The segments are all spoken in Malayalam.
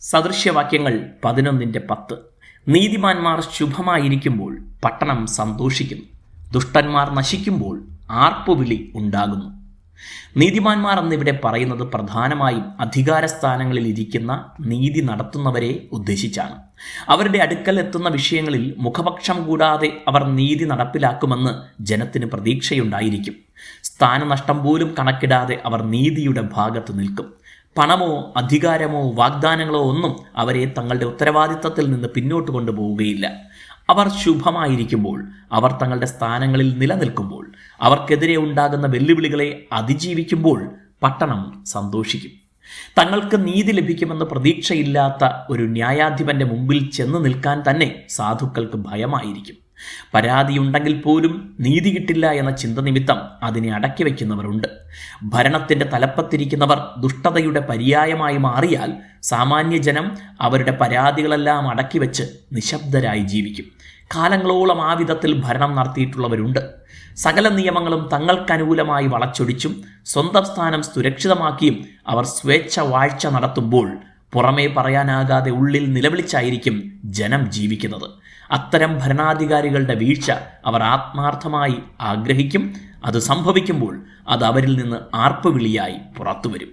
സദൃശ്യവാക്യങ്ങൾ പതിനൊന്നിന്റെ പത്ത്. നീതിമാന്മാർ ശുഭമായിരിക്കുമ്പോൾ പട്ടണം സന്തോഷിക്കുന്നു. ദുഷ്ടന്മാർ നശിക്കുമ്പോൾ ആർപ്പുവിളി ഉണ്ടാകുന്നു. നീതിമാന്മാർ എന്നിവിടെ പറയുന്നത് പ്രധാനമായും അധികാര സ്ഥാനങ്ങളിൽ ഇരിക്കുന്ന നീതി നടത്തുന്നവരെ ഉദ്ദേശിച്ചാണ്. അവരുടെ അടുക്കൽ എത്തുന്ന വിഷയങ്ങളിൽ മുഖപക്ഷം കൂടാതെ അവർ നീതി നടപ്പിലാക്കുമെന്ന് ജനത്തിന് പ്രതീക്ഷയുണ്ടായിരിക്കും. സ്ഥാനനഷ്ടം പോലും കണക്കിടാതെ അവർ നീതിയുടെ ഭാഗത്ത് നിൽക്കും. പണമോ അധികാരമോ വാഗ്ദാനങ്ങളോ ഒന്നും അവരെ തങ്ങളുടെ ഉത്തരവാദിത്തത്തിൽ നിന്ന് പിന്നോട്ട് കൊണ്ടുപോവുകയില്ല. അവർ ശുഭമായിരിക്കുമ്പോൾ അവർ തങ്ങളുടെ സ്ഥാനങ്ങളിൽ നിലനിൽക്കുമ്പോൾ അവർക്കെതിരെ ഉണ്ടാകുന്ന വെല്ലുവിളികളെ അതിജീവിക്കുമ്പോൾ പട്ടണം സന്തോഷിക്കും. തങ്ങൾക്ക് നീതി ലഭിക്കുമെന്ന് പ്രതീക്ഷയില്ലാത്ത ഒരു ന്യായാധിപന്റെ മുമ്പിൽ ചെന്ന് നിൽക്കാൻ തന്നെ സാധുക്കൾക്ക് ഭയമായിരിക്കും. പരാതിയുണ്ടെങ്കിൽ പോലും നീതി കിട്ടില്ല എന്ന ചിന്ത നിമിത്തം അതിനെ അടക്കി വയ്ക്കുന്നവരുണ്ട്. ഭരണത്തിന്റെ തലപ്പത്തിരിക്കുന്നവർ ദുഷ്ടതയുടെ പര്യായമായി മാറിയാൽ സാമാന്യ ജനം അവരുടെ പരാതികളെല്ലാം അടക്കി വെച്ച് നിശബ്ദരായി ജീവിക്കും. കാലങ്ങളോളം ആ വിധത്തിൽ ഭരണം നടത്തിയിട്ടുള്ളവരുണ്ട്. സകല നിയമങ്ങളും തങ്ങൾക്കനുകൂലമായി വളച്ചൊടിച്ചും സ്വന്തം സ്ഥാനം സുരക്ഷിതമാക്കിയും അവർ സ്വേച്ഛ വാഴ്ച നടത്തുമ്പോൾ പുറമേ പറയാനാകാതെ ഉള്ളിൽ നിലവിളിച്ചായിരിക്കും ജനം ജീവിക്കുന്നത്. അത്തരം ഭരണാധികാരികളുടെ വീഴ്ച അവർ ആത്മാർത്ഥമായി ആഗ്രഹിക്കും. അത് സംഭവിക്കുമ്പോൾ അത് അവരിൽ നിന്ന് ആർപ്പുവിളിയായി പുറത്തുവരും.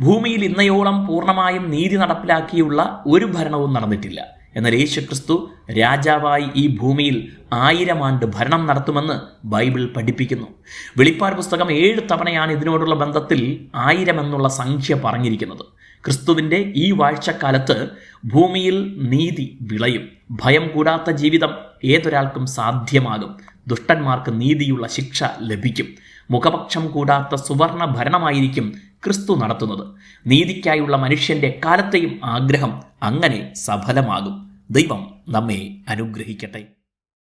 ഭൂമിയിൽ ഇന്നയോളം പൂർണമായും നീതി നടപ്പിലാക്കിയുള്ള ഒരു ഭരണവും നടന്നിട്ടില്ല. എന്നാൽ യേശുക്രിസ്തു രാജാവായി ഈ ഭൂമിയിൽ ആയിരം ആണ്ട് ഭരണം നടത്തുമെന്ന് ബൈബിൾ പഠിപ്പിക്കുന്നു. വെളിപ്പാട് പുസ്തകം ഏഴ് തവണയാണ് ഇതിനോടുള്ള ബന്ധത്തിൽ ആയിരം എന്നുള്ള സംഖ്യ പറഞ്ഞിരിക്കുന്നത്. ക്രിസ്തുവിന്റെ ഈ വാഴ്ചക്കാലത്ത് ഭൂമിയിൽ നീതി വിളയും. ഭയം കൂടാത്ത ജീവിതം ഏതൊരാൾക്കും സാധ്യമാകും. ദുഷ്ടന്മാർക്ക് നീതിയുള്ള ശിക്ഷ ലഭിക്കും. മുഖപക്ഷം കൂടാത്ത സുവർണ ഭരണമായിരിക്കും ക്രിസ്തു നടത്തുന്നത്. നീതിക്കായുള്ള മനുഷ്യന്റെ കാലത്തെയും ആഗ്രഹം അങ്ങനെ സഫലമാകും. ദൈവം നമ്മെ അനുഗ്രഹിക്കട്ടെ.